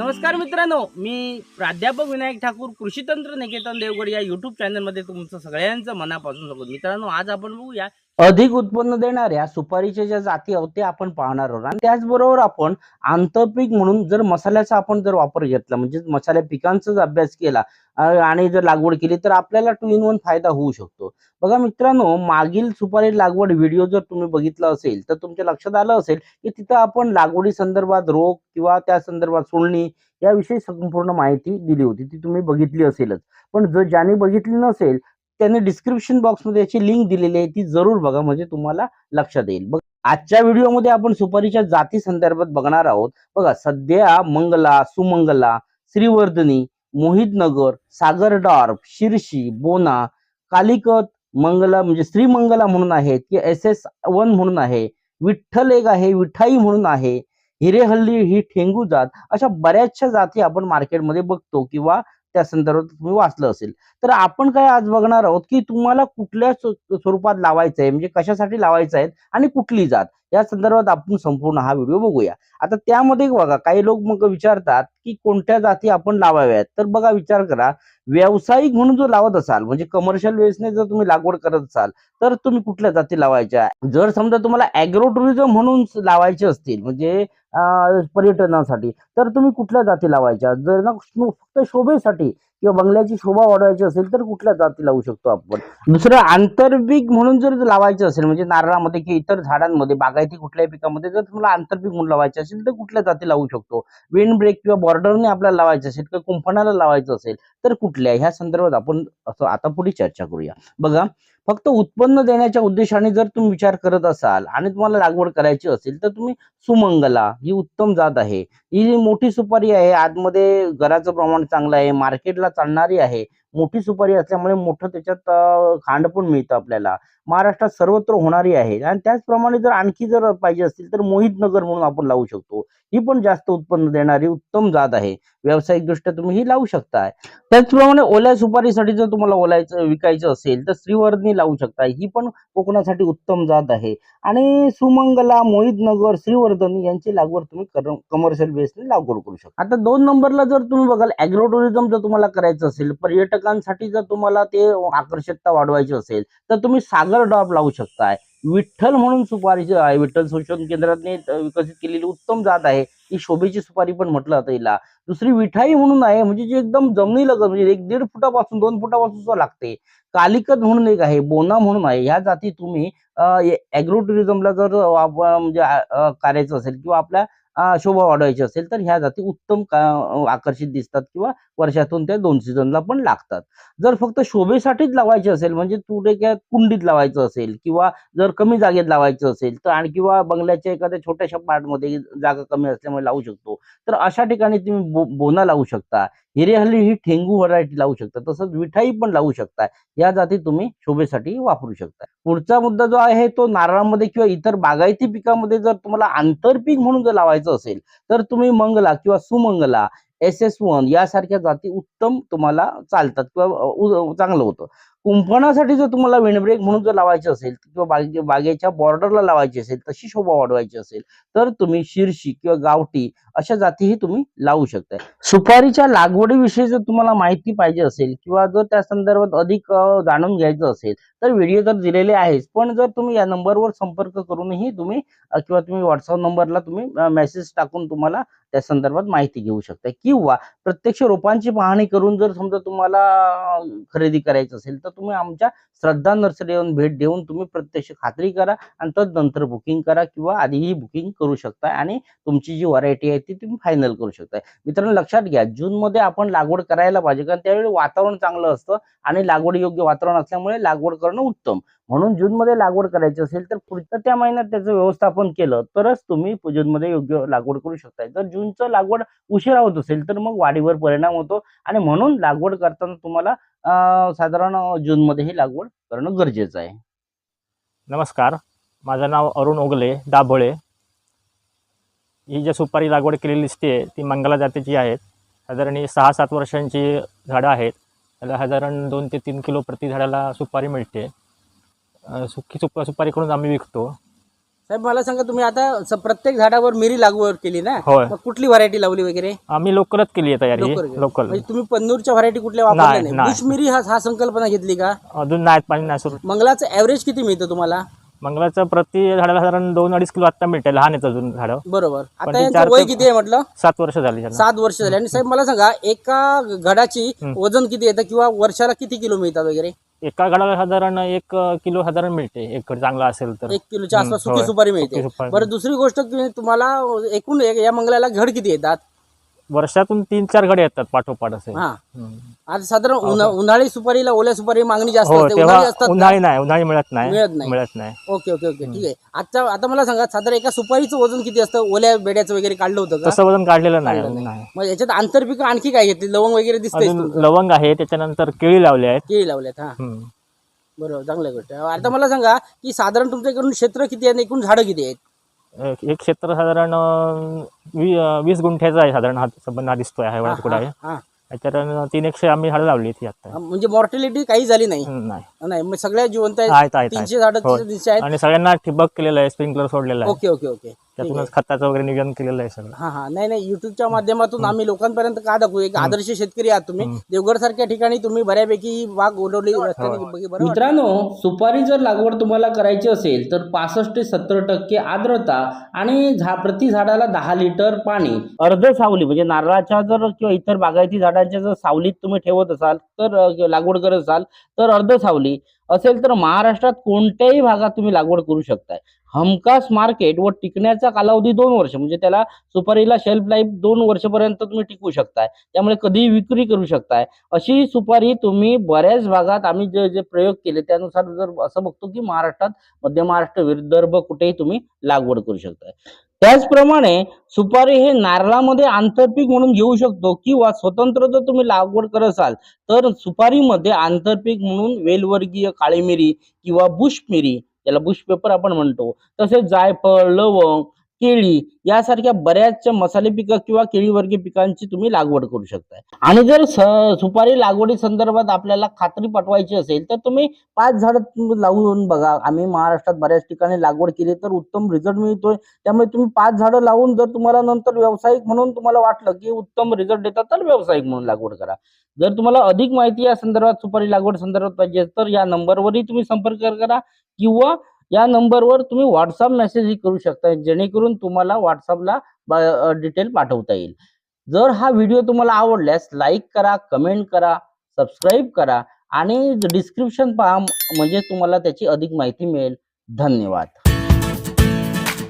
नमस्कार मित्रांनो मी प्राध्यापक विनायक ठाकूर कृषीतंत्र निकेतन देवगड या युट्यूब चॅनलमध्ये तुमचं सगळ्यांचं मनापासून स्वागत. मित्रांनो आज आपण बघूया अधिक उत्पन्न देणाऱ्या सुपारीच्या ज्या जाती आहोत ते आपण पाहणार आहोत. आणि त्याचबरोबर आपण आंतरपीक म्हणून जर मसाल्याचा आपण जर वापर घेतला म्हणजे मसाल्या पिकांचा अभ्यास केला आणि जर लागवड केली तर आपल्याला टू इन वन फायदा होऊ शकतो. बघा मित्रांनो मागील सुपारी लागवड व्हिडिओ जर तुम्ही बघितला असेल तर तुमच्या लक्षात आलं असेल की तिथं आपण लागवडी संदर्भात रोग किंवा त्या संदर्भात सोडणी याविषयी संपूर्ण माहिती दिली होती. ती तुम्ही बघितली असेलच. पण जर ज्याने बघितली नसेल त्यांनी डिस्क्रिप्शन बॉक्समध्ये याची लिंक दिलेली आहे ती जरूर बघा म्हणजे तुम्हाला लक्षात येईल. बघ आजच्या व्हिडिओमध्ये आपण सुपारीच्या जाती संदर्भात बघणार आहोत. बघा सध्या मंगला सुमंगला श्रीवर्धनी मोहितनगर सागरडॉर्फ शिरशी बोना कालिकत मंगला म्हणजे श्रीमंगला म्हणून आहेत की एस एस वन म्हणून आहे विठ्ठल एक आहे विठाई म्हणून आहे हिरेहल्ली ही ठेंगू जात अशा बऱ्याचशा जाती आपण मार्केटमध्ये बघतो किंवा त्या संदर्भात तुम्ही वाचलं असेल. तर आपण काय आज बघणार आहोत की तुम्हाला कुठल्या स्वरूपात लावायचं आहे म्हणजे कशासाठी लावायचं आहे आणि कुठली जात? या संदर्भात आपण संपूर्ण हा व्हिडिओ बघूया. आता त्यामध्ये बघा काही लोक मग विचारतात की कोणत्या जाती आपण लावाव्यात तर बघा विचार करा. व्यावसायिक म्हणून जर लावत असाल म्हणजे कमर्शियल बेसने जर तुम्ही लागवड करत असाल तर तुम्ही कुठल्या जाती लावायच्या? जर समजा तुम्हाला अॅग्रो टुरिझम म्हणून लावायचे असतील म्हणजे पर्यटनासाठी तर तुम्ही कुठल्या जाती लावायच्या? जर ना फक्त शोभेसाठी किंवा बंगल्याची शोभा वाढवायची असेल तर कुठल्या जाती लावू शकतो आपण? दुसरं आंतरपीक म्हणून जर लावायचं असेल म्हणजे नारळामध्ये किंवा इतर झाडांमध्ये बागायती कुठल्याही पिकामध्ये जर तुम्हाला आंतरपीक म्हणून लावायचे असेल तर कुठल्या जाती लावू शकतो? विंड ब्रेक किंवा बॉर्डरने आपल्याला लावायचं असेल किंवा कुंपणाला लावायचं असेल तर कुठल्या? ह्या संदर्भात आपण असं आता पुढे चर्चा करूया. बघा फक्त उत्पन्न देण्याच्या उद्देशाने जर तुम्ही विचार करत असाल आणि तुम्हाला लागवड करायची असेल तर तुम्ही सुमंगला ही उत्तम जात आहे. ही जी मोठी सुपारी आहे आतमध्ये घराचं प्रमाण चांगलं आहे मार्केटला चालणारी आहे मोठी सुपारी असल्यामुळे मोठं त्याच्यात खांड पण मिळतं आपल्याला. महाराष्ट्रात सर्वत्र होणारी आहे. आणि त्याचप्रमाणे जर आणखी जर पाहिजे असतील तर मोहित नगर म्हणून आपण लावू शकतो. ही पण जास्त उत्पन्न देणारी उत्तम जात आहे. व्यावसायिकदृष्ट्या तुम्ही ही लावू शकताय. त्याचप्रमाणे ओल्या सुपारीसाठी जर तुम्हाला ओलायचं विकायचं असेल तर श्रीवर्धनी लावू शकता ही पण कोकणासाठी उत्तम जात आहे. आणि सुमंगला मोहितनगर श्रीवर्धन यांची लागवड तुम्ही कमर्शियल बेसने लागवड करू शकता. आता दोन नंबरला जर तुम्ही बघाल अॅग्रो टुरिझम जर तुम्हाला करायचं असेल पर्यटक पर्यटकांसाठी जर तुम्हाला ते आकर्षकता वाढवायची असेल तर तुम्ही सागर डॉप लावू शकताय. विठ्ठल म्हणून सुपारी आहे. विठ्ठल संशोधन केंद्राने विकसित केलेली उत्तम जात आहे. ही शोभेची सुपारी पण म्हटलं जातं हिला. दुसरी विठाई म्हणून आहे म्हणजे जी एकदम जमिनीलगत म्हणजे एक दीड फुटापासून दोन फुटापासून सुद्धा लागते. कालिकत म्हणून एक आहे बोना म्हणून आहे. ह्या जाती तुम्ही अॅग्रो टुरिझमला जर म्हणजे करायचं असेल किंवा आपल्या शोभा वाढवायची असेल तर ह्या जाती उत्तम आकर्षित दिसतात किंवा वर्षातून त्या दोन सीझनला पण लागतात. जर फक्त शोभेसाठीच लावायचे असेल म्हणजे तुडे काय कुंडीत लावायचं असेल किंवा जर कमी जागेत लावायचं असेल तर आणि किंवा बंगल्याच्या एखाद्या छोट्याशा पार्टमध्ये जागा कमी असल्यामुळे लावू शकतो. तर अशा ठिकाणी तुम्ही बो बोना लावू शकता. हिरेहल्ली ही ठेंगू व्हरायटी लावू शकता तसंच विठाई पण लावू शकता. या जाती तुम्ही शोभेसाठी वापरू शकता. पुढचा मुद्दा जो आहे तो नारळामध्ये किंवा इतर बागायती पिकामध्ये जर तुम्हाला आंतरपीक म्हणून जर लावायचं असेल तर तुम्ही मंगला किंवा सुमंगला एस एस वन यासारख्या जाती उत्तम तुम्हाला चालतात किंवा चांगलं होतं. कुंपणासाठी जर तुम्हाला विंडब्रेक म्हणून जर लावायचे असेल किंवा बागे बागेच्या बॉर्डरला लावायची असेल तशी शोभा वाढवायची असेल तर तुम्ही शिरशी किंवा गावठी अशा जातीही तुम्ही लावू शकताय. सुपारीच्या लागवडीविषयी जर तुम्हाला माहिती पाहिजे असेल किंवा जर त्या संदर्भात अधिक जाणून घ्यायचं असेल तर व्हिडिओ तर दिलेले आहेच. पण जर तुम्ही या नंबरवर संपर्क करूनही तुम्ही किंवा तुम्ही व्हॉट्सअप नंबरला तुम्ही मेसेज टाकून तुम्हाला त्या संदर्भात माहिती घेऊ शकता किंवा प्रत्यक्ष रोपांची पाहणी करून जर समजा तुम्हाला खरेदी करायचं असेल तर तुम्ही आमच्या श्रद्धा नर्सरी येऊन भेट देऊन तुम्ही प्रत्यक्ष खात्री करा आणि तदनंतर बुकिंग करा किंवा आधीही बुकिंग करू शकता आणि तुमची जी व्हरायटी आहे ती तुम्ही फायनल करू शकता मित्रांनो लक्षात घ्या जून मध्ये आपण लागवड करायला पाहिजे कारण त्यावेळी वातावरण चांगलं असतं आणि लागवड योग्य वातावरण असल्यामुळे लागवड करणं उत्तम. म्हणून जून मध्ये लागवड करायची असेल तर पुढच्या त्या महिन्यात त्याचं व्यवस्थापन केलं तरच तुम्ही जून मध्ये योग्य लागवड करू शकता जर जूनचं लागवड उशिरा होत असेल तर मग वाढीवर परिणाम होतो आणि म्हणून लागवड करताना तुम्हाला साधारण जून मध्ये ही लागवड करणं गरजेचं आहे. नमस्कार. माझं नाव अरुण ओगले दाभोळे. ही जी सुपारी लागवड केलेली दिसते ती मंगला जातीची आहेत. साधारण ही सहा सात वर्षांची झाडं आहेत. त्याला साधारण दोन ते तीन किलो प्रति झाडाला सुपारी मिळते. सुकी सुप सुपारीकडून आम्ही विकतो. साहेब मला सांगा तुम्ही आता स- प्रत्येक झाडावर मिरी लागवड केली ना? होय. मग कुठली व्हरायटी लावली वगैरे? आम्ही लोकलच केली आहे तयारी लोकल केली. लोकल. म्हणजे तुम्ही पन्नूरच्या व्हरायटी कुठल्या वापरल्या नाही, नाही? नाही. बुश मिरी हा हा संकल्पना घेतली का? अजून नाही पाणी नाही सुरू. मंगलाचं ऍव्हरेज किती मिळतं तुम्हाला? मंगळाचं प्रति झाडाला साधारण दोन अडीच किलो आत्ता मिळते लहान आहेत अजून झाडं. बरोबर. पण आता ते यांचं चार वय ते- किती आहे म्हटलं? सात वर्ष झाली त्यांना. सात वर्ष झाले. आणि साहेब मला सांगा एका घडाची वजन किती येतं किंवा वर्षाला किती किलो मिळतात वगैरे? एका झाडाला साधारण एक किलो साधारण मिळते एक चांगला असेल तर एक किलोच्या आसपास सुकी. सुपारी मिळते. बरं दुसरी गोष्ट की तुम्हाला एकूण एक- या मंगलाला घड किती येतात वर्षातून तीन चार गडे येतात पाठोपाठ असे. हा. आता साधारण उन्हा- उन्हाळी सुपारीला ओल्या सुपारी मागणी जास्त हो असते. तेव्हा उन्हाळी असतात का? उन्हाळी नाही उन्हाळी मिळत नाही मिळत नाही. मिळत नाही. Okay okay okay. ठीक आहे. आता आता मला सांगा साधारण एका सुपारीचं वजन किती असतं? ओल्या बेड्याचं वगैरे काढलं होतं का? तसं वजन काढलेलं नाही मग याच्यात आंतरपिकं आणखी काय घेतली? लवंग वगैरे दिसतंय अजून लवंग आहे त्याच्यानंतर केळी लावले आहेत. केळी लावल्यात हा. हम्म. बरोबर चांगल्या गोष्ट आहे. आता मला सांगा की साधारण तुमच्याकडून क्षेत्र किती आहे आणि एकूण झाडं किती आहेत? एक क्षेत्र साधारण वी- वीस गुंठ्याचा आहे साधारण हा संबंध हा दिसतोय हा एवढा तुकडा आहे. हा त्याच्यात तीन एकशे आम्ही झाडं लावली ती आता. म्हणजे मॉर्टिलिटी काही झाली नाही. नाही. नाही मग सगळ्या जिवंत आहेत आहेत आहेत तीनशे आहेत. झाडं हो. आहेत. आणि सगळ्यांना ठिबक केलेलं आहे स्प्रिंकलर सोडलेलं आहे. Okay okay okay. त्यातूनच खताचं वगैरे नियोजन केलेलं आहे सगळं. हा हा. नाही नाही युट्यूबच्या माध्यमातून आम्ही लोकांपर्यंत का दाखवू? एक आदर्श शेतकरी आहात तुम्ही. देवगड सारख्या ठिकाणी तुम्ही बऱ्यापैकी बाग ओढवली रस्त्याने बघ- बरं वाटलं. मित्रांनो सुपारी जर लागवड तुम्हाला करायची असेल तर पासष्ट ते सत्तर टक्के आर्द्रता आणि झा प्रति झाडाला दहा लिटर पाणी. अर्ध सावली म्हणजे नारळाच्या जर किंवा इतर बागायती झाडांच्या जर सावलीत तुम्ही ठेवत असाल तर अ, लागवड करत असाल तर अर्ध सावली. असेल तर महाराष्ट्रात कोणत्याही भागात तुम्ही लागवड करू शकताय. हमखास मार्केट व टिकण्याचा कालावधी दोन वर्ष म्हणजे त्याला सुपारीला शेल्फ लाईफ दोन वर्षपर्यंत तुम्ही टिकू शकताय. त्यामुळे कधीही विक्री करू शकताय. अशी सुपारी तुम्ही बऱ्याच भागात आम्ही जे जे प्रयोग केले त्यानुसार जर असं बघतो की महाराष्ट्रात मध्य महाराष्ट्र विदर्भ कुठेही तुम्ही लागवड करू शकताय. त्याचप्रमाणे सुपारी हे नारळामध्ये आंतरपीक म्हणून घेऊ शकतो किंवा स्वतंत्र जर तुम्ही लागवड करत असाल तर सुपारीमध्ये आंतरपीक म्हणून वेलवर्गीय काळी मिरी किंवा बुश मिरी याला बुश पेपर आपण म्हणतो. तसेच जायफळ लवंग केळी यासारख्या बऱ्याचशा मसाले पिकं किंवा केळीवर्गीय पिकांची तुम्ही लागवड करू शकताय. आणि जर स- सुपारी लागवडी संदर्भात आपल्याला खात्री पटवायची असेल तर तुम्ही पाच झाडं लावून बघा. आम्ही महाराष्ट्रात बऱ्याच ठिकाणी लागवड केली तर उत्तम रिझल्ट मिळतोय. त्यामुळे तुम्ही पाच झाडं लावून जर तुम्हाला नंतर व्यावसायिक म्हणून तुम्हाला वाटलं की उत्तम रिझल्ट देतात तर व्यावसायिक म्हणून लागवड करा. जर तुम्हाला अधिक माहिती या संदर्भात सुपारी लागवड संदर्भात पाहिजे तर या नंबरवरही तुम्ही संपर्क करा किंवा या नंबरवर तुम्ही व्हॉट्सअप मेसेजही करू शकता जेणेकरून तुम्हाला व्हॉट्सअपला डिटेल पाठवता येईल. जर हा व्हिडिओ तुम्हाला आवडल्यास लाईक करा कमेंट करा सबस्क्राईब करा आणि डिस्क्रिप्शन पहा म्हणजे तुम्हाला त्याची अधिक माहिती मिळेल. धन्यवाद.